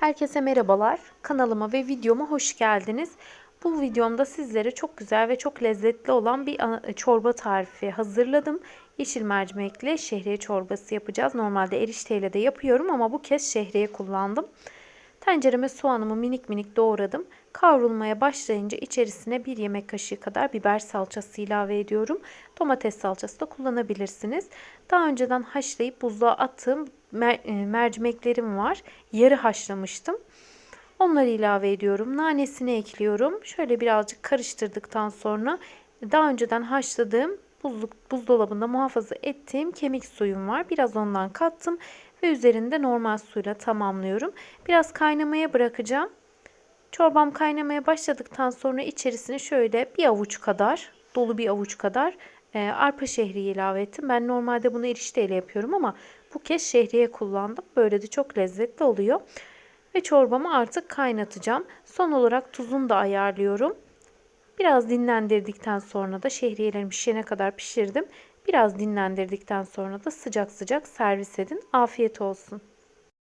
Herkese merhabalar. Kanalıma ve videoma hoş geldiniz. Bu videomda sizlere çok güzel ve çok lezzetli olan bir çorba tarifi hazırladım. Yeşil mercimekli şehriye çorbası yapacağız. Normalde erişteyle de yapıyorum ama bu kez şehriye kullandım. Tencereme soğanımı minik minik doğradım. Kavrulmaya başlayınca içerisine bir yemek kaşığı kadar biber salçası ilave ediyorum. Domates salçası da kullanabilirsiniz. Daha önceden haşlayıp buzluğa attığım e, mercimeklerim var. Yarı haşlamıştım. Onları ilave ediyorum. Nanesini ekliyorum. Şöyle birazcık karıştırdıktan sonra daha önceden haşladığım buzluk, buzdolabında muhafaza ettiğim kemik suyum var. Biraz ondan kattım ve üzerinde normal suyla tamamlıyorum. Biraz kaynamaya bırakacağım. Çorbam kaynamaya başladıktan sonra içerisine şöyle bir avuç kadar, dolu bir avuç kadar e, arpa şehriye ilave ettim. Ben normalde bunu erişteyle yapıyorum ama bu kez şehriye kullandım. Böyle de çok lezzetli oluyor. Ve çorbamı artık kaynatacağım. Son olarak tuzunu da ayarlıyorum. Biraz dinlendirdikten sonra da şehriyelerim pişene kadar pişirdim. Biraz dinlendirdikten sonra da sıcak sıcak servis edin. Afiyet olsun.